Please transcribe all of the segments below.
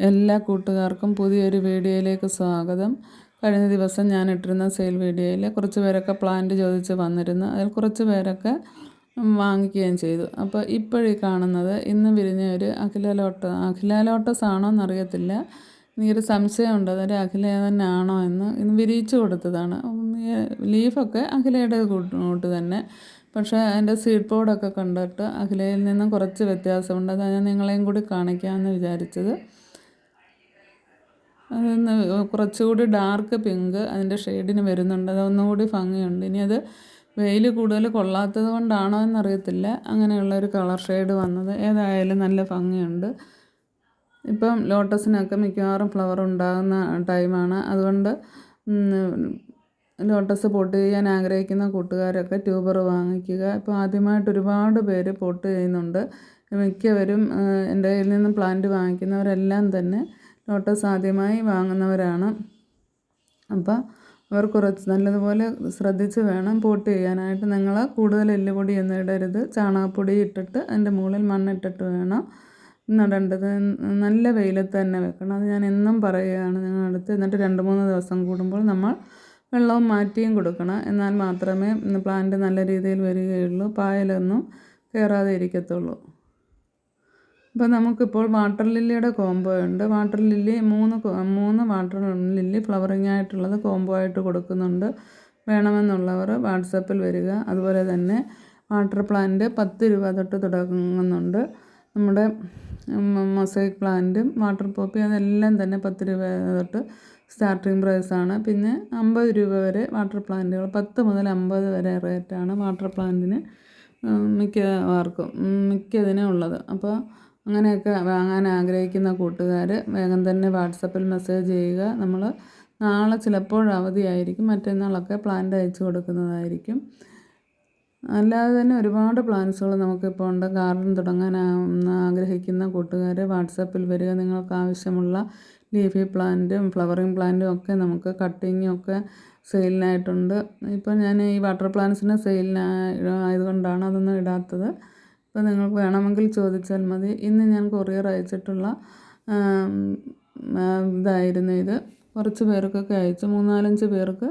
എല്ലാ കൂട്ടുകാർക്കും പുതിയൊരു വീഡിയോയിലേക്ക് സ്വാഗതം. കഴിഞ്ഞ ദിവസം ഞാൻ ഇട്ടിരുന്ന സെയിൽ വീഡിയോയിൽ കുറച്ച് പേരൊക്കെ പ്ലാന്റ് ചോദിച്ച് വന്നിരുന്നു. അതിൽ കുറച്ച് പേരൊക്കെ വാങ്ങിക്കുകയും ചെയ്തു. അപ്പോൾ ഇപ്പോഴീ കാണുന്നത് ഇന്ന് വിരിഞ്ഞ ഒരു അഖില ലോട്ട അഖില ലോട്ടസ് ആണോ എന്നറിയത്തില്ല. എനിക്കൊരു സംശയമുണ്ട്. അതൊരു അഖില തന്നെയാണോ എന്ന് ഇന്ന് വിരിയിച്ചു കൊടുത്തതാണ്. ലീഫൊക്കെ അഖിലയുടെ കൂട്ട് തന്നെ. പക്ഷേ അതിന്റെ സീഡ് പോഡൊക്കെ കണ്ടിട്ട് അഖിലയിൽ നിന്നും കുറച്ച് വ്യത്യാസമുണ്ട്. അതാണ് ഞാൻ നിങ്ങളെയും കൂടി കാണിക്കാമെന്ന് വിചാരിച്ചത്. അതൊന്ന് കുറച്ചുകൂടി ഡാർക്ക് പിങ്ക് അതിന്റെ ഷെയ്ഡിന് വരുന്നുണ്ട്. അതൊന്നുകൂടി ഭംഗിയുണ്ട്. ഇനി അത് വെയിൽ കൂടുതൽ കൊള്ളാത്തത് കൊണ്ടാണോ എന്നറിയത്തില്ല. അങ്ങനെയുള്ള ഒരു കളർ ഷെയ്ഡ് വന്നത്. ഏതായാലും നല്ല ഭംഗിയുണ്ട്. ഇപ്പം ലോട്ടസിനൊക്കെ മിക്കവാറും ഫ്ലവർ ഉണ്ടാകുന്ന ടൈമാണ് അതുകൊണ്ട് ലോട്ടസ് പോട്ട് ചെയ്യാൻ ആഗ്രഹിക്കുന്ന കൂട്ടുകാരൊക്കെ ട്യൂബർ വാങ്ങിക്കുക. ഇപ്പോൾ ആദ്യമായിട്ട് ഒരുപാട് പേര് പോട്ട് ചെയ്യുന്നുണ്ട്. മിക്കവരും എന്റെ കയ്യിൽ നിന്ന് പ്ലാന്റ് വാങ്ങിക്കുന്നവരെല്ലാം തന്നെ ലോട്ടസ് ആദ്യമായി വാങ്ങുന്നവരാണ്. അപ്പോൾ അവർ കുറച്ച് നല്ലതുപോലെ ശ്രദ്ധിച്ച് വേണം പോട്ട് ചെയ്യാനായിട്ട്. നിങ്ങൾ കൂടുതൽ എല്ലുപൊടി ഒന്നും ഇടരുത് ചാണകപ്പൊടി ഇട്ടിട്ട് അതിന്റെ മുകളിൽ മണ്ണിട്ടിട്ട് വേണം നടേണ്ടത്. നല്ല വെയിലത്ത് തന്നെ വെക്കണം. അത് ഞാൻ എന്നും പറയുകയാണ് നിങ്ങളടുത്ത് എന്നിട്ട് രണ്ട് മൂന്ന് ദിവസം കൂടുമ്പോൾ നമ്മൾ വെള്ളവും മാറ്റിയും കൊടുക്കണം. എന്നാൽ മാത്രമേ പ്ലാന്റ് നല്ല രീതിയിൽ വരികയുള്ളൂ. പായലൊന്നും കയറാതെ ഇരിക്കത്തുള്ളൂ. അപ്പോൾ നമുക്കിപ്പോൾ വാട്ടർ ലില്ലിയുടെ കോംബോ ഉണ്ട്. വാട്ടർ ലില്ലി മൂന്ന് മൂന്ന് വാട്ടർ ലില്ലി ഫ്ലവറിങ് ആയിട്ടുള്ളത് കോംബോ ആയിട്ട് കൊടുക്കുന്നുണ്ട്. വേണമെന്നുള്ളവർ വാട്സപ്പിൽ വരിക. അതുപോലെ തന്നെ വാട്ടർ പ്ലാന്റ് പത്ത് രൂപ തൊട്ട് തുടങ്ങുന്നുണ്ട്. നമ്മുടെ മൊസൈക്ക് പ്ലാന്റും വാട്ടർ പോപ്പി അതെല്ലാം തന്നെ പത്ത് രൂപ തൊട്ട് സ്റ്റാർട്ടിങ് പ്രൈസാണ് പിന്നെ അമ്പത് രൂപ വരെ വാട്ടർ പ്ലാന്റുകൾ പത്ത് മുതൽ അമ്പത് വരെ റേറ്റാണ് വാട്ടർ പ്ലാന്റിന് മിക്കവാർക്കും മിക്കതിനും ഉള്ളത്. അപ്പോൾ അങ്ങനെയൊക്കെ വാങ്ങാൻ ആഗ്രഹിക്കുന്ന കൂട്ടുകാർ വേഗം തന്നെ വാട്സപ്പിൽ മെസ്സേജ് ചെയ്യുക. നമ്മൾ നാളെ ചിലപ്പോൾ അവധിയായിരിക്കും. മറ്റന്നാളൊക്കെ പ്ലാന്റ് അയച്ചു കൊടുക്കുന്നതായിരിക്കും. അല്ലാതെ തന്നെ ഒരുപാട് പ്ലാൻസുകൾ നമുക്കിപ്പോൾ ഉണ്ട്. ഗാർഡൻ തുടങ്ങാൻ ആഗ്രഹിക്കുന്ന കൂട്ടുകാർ വാട്സപ്പിൽ വരിക. നിങ്ങൾക്ക് ആവശ്യമുള്ള ലീഫി പ്ലാന്റും ഫ്ലവറിങ് പ്ലാന്റും ഒക്കെ നമുക്ക് കട്ടിങ്ങും ഒക്കെ സെയിലിനായിട്ടുണ്ട് ഇപ്പോൾ ഞാൻ ഈ വാട്ടർ പ്ലാന്റ്സിന് സെയിലിന് ആയതുകൊണ്ടാണ് അതൊന്നും ഇടാത്തത്. ഇപ്പോൾ നിങ്ങൾക്ക് വേണമെങ്കിൽ ചോദിച്ചാൽ മതി. ഇന്ന് ഞാൻ കൊറിയർ അയച്ചിട്ടുള്ള ഇതായിരുന്നു ഇത്. കുറച്ച് പേർക്കൊക്കെ അയച്ചു. മൂന്നാലഞ്ച് പേർക്ക്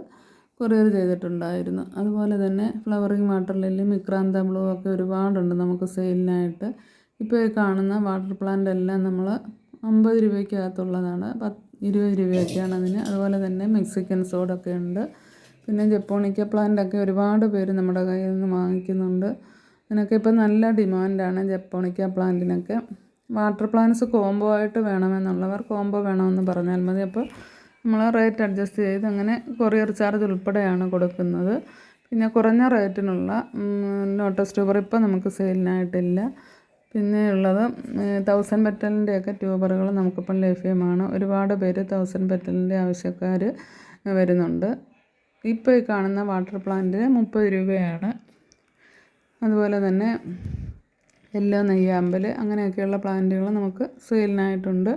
കൊറിയർ ചെയ്തിട്ടുണ്ടായിരുന്നു. അതുപോലെ തന്നെ ഫ്ലവറിങ് വാട്ടർ ലില്ലി മിക്രാന്ത ബ്ലൂ ഒക്കെ ഒരുപാടുണ്ട് നമുക്ക് സെയിലിനായിട്ട്. ഇപ്പോൾ കാണുന്ന വാട്ടർ പ്ലാന്റ് എല്ലാം നമ്മൾ അമ്പത് രൂപയ്ക്കകത്തുള്ളതാണ്. പത്ത് ഇരുപത് രൂപയൊക്കെയാണ് അതിന്. അതുപോലെ തന്നെ മെക്സിക്കൻ സോഡൊക്കെ ഉണ്ട്. പിന്നെ ജപ്പോണിക്ക പ്ലാന്റ് ഒക്കെ ഒരുപാട് പേര് നമ്മുടെ കയ്യിൽ നിന്ന് വാങ്ങിക്കുന്നുണ്ട്. അതിനൊക്കെ ഇപ്പോൾ നല്ല ഡിമാൻഡാണ് ജപ്പോണിക്ക പ്ലാന്റിനൊക്കെ. വാട്ടർ പ്ലാന്റ്സ് കോംബോ ആയിട്ട് വേണമെന്നുള്ളവർ കോംബോ വേണമെന്ന് പറഞ്ഞാൽ മതി. അപ്പോൾ നമ്മൾ റേറ്റ് അഡ്ജസ്റ്റ് ചെയ്ത് അങ്ങനെ കൊറിയർ ചാർജ് ഉൾപ്പെടെയാണ് കൊടുക്കുന്നത്. പിന്നെ കുറഞ്ഞ റേറ്റിനുള്ള ലോട്ടസ് ട്യൂബർ ഇപ്പോൾ നമുക്ക് സെയിലിനായിട്ടില്ല. പിന്നെ ഉള്ളത് തൗസൻഡ് പെറ്റലിന്റെയൊക്കെ ട്യൂബറുകൾ നമുക്കിപ്പം ലഭ്യമാണ്. ഒരുപാട് പേര് തൗസൻഡ് പെറ്റലിന്റെ ആവശ്യക്കാർ വരുന്നുണ്ട്. ഇപ്പോൾ ഈ കാണുന്ന വാട്ടർ പ്ലാന്റിന് മുപ്പത് രൂപയാണ്. അതുപോലെ തന്നെ യെല്ലോ നെയ്യാമ്പൽ അങ്ങനെയൊക്കെയുള്ള പ്ലാന്റുകൾ നമുക്ക് സെയിലിനായിട്ടുണ്ട്.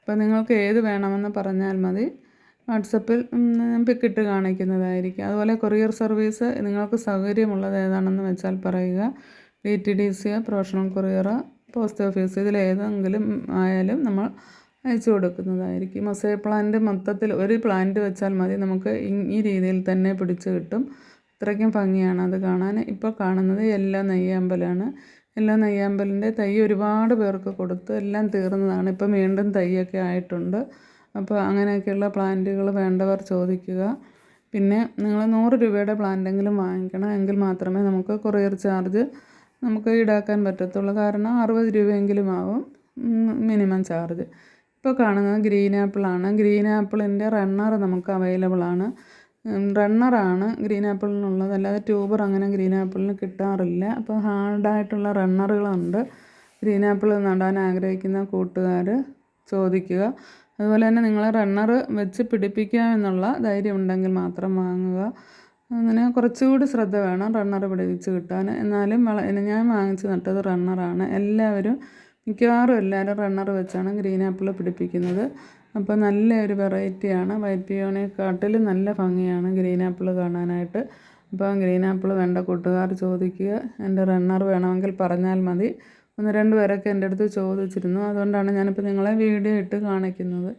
അപ്പോൾ നിങ്ങൾക്ക് ഏത് വേണമെന്ന് പറഞ്ഞാൽ മതി. വാട്സപ്പിൽ പിക്കിട്ട് കാണിക്കുന്നതായിരിക്കും. അതുപോലെ കൊറിയർ സർവീസ് നിങ്ങൾക്ക് സൗകര്യമുള്ളത് ഏതാണെന്ന് വെച്ചാൽ പറയുക. D T D C professional courier post office ഇതിലേതെങ്കിലും ആയാലും നമ്മൾ അയച്ചു കൊടുക്കുന്നതായിരിക്കും. മൊസൈ പ്ലാന്റ് മൊത്തത്തിൽ ഒരു പ്ലാന്റ് വെച്ചാൽ മതി. നമുക്ക് ഈ രീതിയിൽ തന്നെ പിടിച്ച് കിട്ടും. ഇത്രയ്ക്കും ഭംഗിയാണ് അത് കാണാൻ. ഇപ്പോൾ കാണുന്നത് എല്ലാ നെയ്യാമ്പലാണ്. എല്ലാ നെയ്യാമ്പലിന്റെ തൈ ഒരുപാട് പേർക്ക് കൊടുത്ത് എല്ലാം തീർന്നതാണ്. ഇപ്പം വീണ്ടും തൈയൊക്കെ ആയിട്ടുണ്ട്. അപ്പോൾ അങ്ങനെയൊക്കെയുള്ള പ്ലാന്റുകൾ വേണ്ടവർ ചോദിക്കുക. പിന്നെ നിങ്ങൾ നൂറ് രൂപയുടെ പ്ലാന്റെങ്കിലും വാങ്ങിക്കണം. എങ്കിൽ മാത്രമേ നമുക്ക് കൊറിയർ ചാർജ് നമുക്ക് ഈടാക്കാൻ പറ്റത്തുള്ളൂ. കാരണം അറുപത് രൂപയെങ്കിലും ആവും. Minimum charge. ഇപ്പോൾ കാണുന്നത് ഗ്രീൻ ആപ്പിളാണ്. ഗ്രീൻ ആപ്പിളിന്റെ റണ്ണർ നമുക്ക് അവൈലബിൾ ആണ് റണ്ണറാണ് ഗ്രീൻ ആപ്പിളിനുള്ളത് അല്ലാതെ ട്യൂബർ അങ്ങനെ ഗ്രീൻ ആപ്പിളിന് കിട്ടാറില്ല. അപ്പോൾ ഹാർഡായിട്ടുള്ള റണ്ണറുകളുണ്ട് ഗ്രീൻ ആപ്പിൾ നടാൻ ആഗ്രഹിക്കുന്ന കൂട്ടുകാർ ചോദിക്കുക. അതുപോലെ തന്നെ നിങ്ങൾ റണ്ണർ വെച്ച് പിടിപ്പിക്കുക എന്നുള്ള ധൈര്യം ഉണ്ടെങ്കിൽ മാത്രം വാങ്ങുക. അങ്ങനെ കുറച്ചുകൂടി ശ്രദ്ധ വേണം റണ്ണർ പിടിപ്പിച്ച് കിട്ടാൻ. എന്നാലും ഞാൻ വാങ്ങിച്ച് നട്ടത് റണ്ണറാണ് എല്ലാവരും മിക്കവാറും എല്ലാവരും റണ്ണർ വെച്ചാണ് ഗ്രീൻ ആപ്പിൾ പിടിപ്പിക്കുന്നത്. അപ്പോൾ നല്ല ഒരു വെറൈറ്റിയാണ്. വൈറ്റ് പിയോണിയെക്കാട്ടിലും നല്ല ഭംഗിയാണ് ഗ്രീൻ ആപ്പിൾ കാണാനായിട്ട്. അപ്പോൾ ഗ്രീൻ ആപ്പിൾ വേണ്ട കൂട്ടുകാർ ചോദിക്കുക. എന്റെ റണ്ണർ വേണമെങ്കിൽ പറഞ്ഞാൽ മതി. ഒന്ന് രണ്ട് പേരൊക്കെ എന്റെ അടുത്ത് ചോദിച്ചിരുന്നു. അതുകൊണ്ടാണ് ഞാനിപ്പോൾ നിങ്ങളെ വീഡിയോ ഇട്ട് കാണിക്കുന്നത്.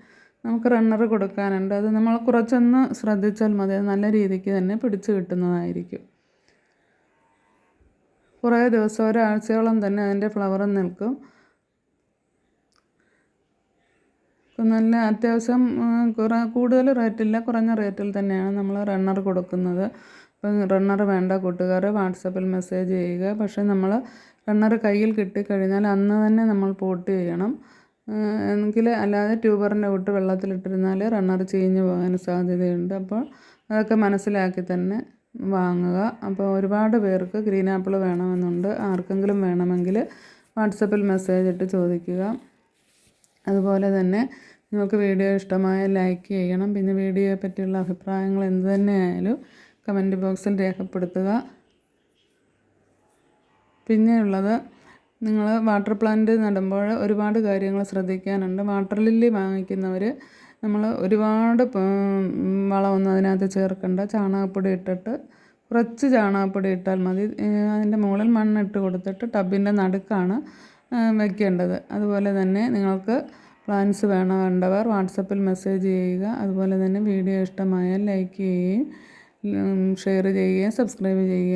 നമുക്ക് റണ്ണർ കൊടുക്കാനുണ്ട്. അത് നമ്മൾ കുറച്ചൊന്ന് ശ്രദ്ധിച്ചാൽ മതി. അത് നല്ല രീതിക്ക് തന്നെ പിടിച്ചു കിട്ടുന്നതായിരിക്കും. കുറേ ദിവസം ഒരാഴ്ചയോളം തന്നെ അതിന്റെ ഫ്ലവറും നിൽക്കും. ഇപ്പം നല്ല അത്യാവശ്യം കുറ കൂടുതൽ റേറ്റില്ല കുറഞ്ഞ റേറ്റിൽ തന്നെയാണ് നമ്മൾ റണ്ണർ കൊടുക്കുന്നത്. ഇപ്പം റണ്ണർ വേണ്ട കൂട്ടുകാർ വാട്സപ്പിൽ മെസ്സേജ് ചെയ്യുക. പക്ഷേ നമ്മൾ റണ്ണർ കയ്യിൽ കിട്ടിക്കഴിഞ്ഞാൽ അന്ന് തന്നെ നമ്മൾ പോട്ട് ചെയ്യണം. എങ്കിൽ അല്ലാതെ ട്യൂബറിന്റെ വിട്ട് വെള്ളത്തിലിട്ടിരുന്നാൽ റണ്ണർ ചീഞ്ഞ് പോകാൻ സാധ്യതയുണ്ട്. അപ്പോൾ അതൊക്കെ മനസ്സിലാക്കി തന്നെ വാങ്ങുക. അപ്പോൾ ഒരുപാട് പേർക്ക് ഗ്രീൻ ആപ്പിൾ വേണമെന്നുണ്ട്. ആർക്കെങ്കിലും വേണമെങ്കിൽ വാട്സപ്പിൽ മെസ്സേജ് ഇട്ട് ചോദിക്കുക. അതുപോലെ തന്നെ നിങ്ങൾക്ക് വീഡിയോ ഇഷ്ടമായ ലൈക്ക് ചെയ്യണം. പിന്നെ വീഡിയോയെ പറ്റിയുള്ള അഭിപ്രായങ്ങൾ എന്ത് തന്നെയായാലും കമന്റ് ബോക്സിൽ രേഖപ്പെടുത്തുക. പിന്നെയുള്ളത് നിങ്ങൾ വാട്ടർ പ്ലാന്റ് നടുമ്പോൾ ഒരുപാട് കാര്യങ്ങൾ ശ്രദ്ധിക്കാനുണ്ട്. വാട്ടർ ലില്ലി വാങ്ങിക്കുന്നവർ നമ്മൾ ഒരുപാട് വളമൊന്നും അതിനകത്ത് ചേർക്കണ്ട. ചാണകപ്പൊടി ഇട്ടിട്ട് കുറച്ച് ചാണകപ്പൊടി ഇട്ടാൽ മതി. അതിന്റെ മുകളിൽ മണ്ണിട്ട് കൊടുത്തിട്ട് ടബിന്റെ നടുക്കാണ് വെക്കേണ്ടത്. അതുപോലെ തന്നെ നിങ്ങൾക്ക് പ്ലാൻസ് വേണ്ടവർ വാട്സപ്പിൽ മെസ്സേജ് ചെയ്യുക. അതുപോലെ തന്നെ വീഡിയോ ഇഷ്ടമായാൽ ലൈക്ക് ചെയ്യുകയും ഷെയർ ചെയ്യുകയും സബ്സ്ക്രൈബ് ചെയ്യുകയും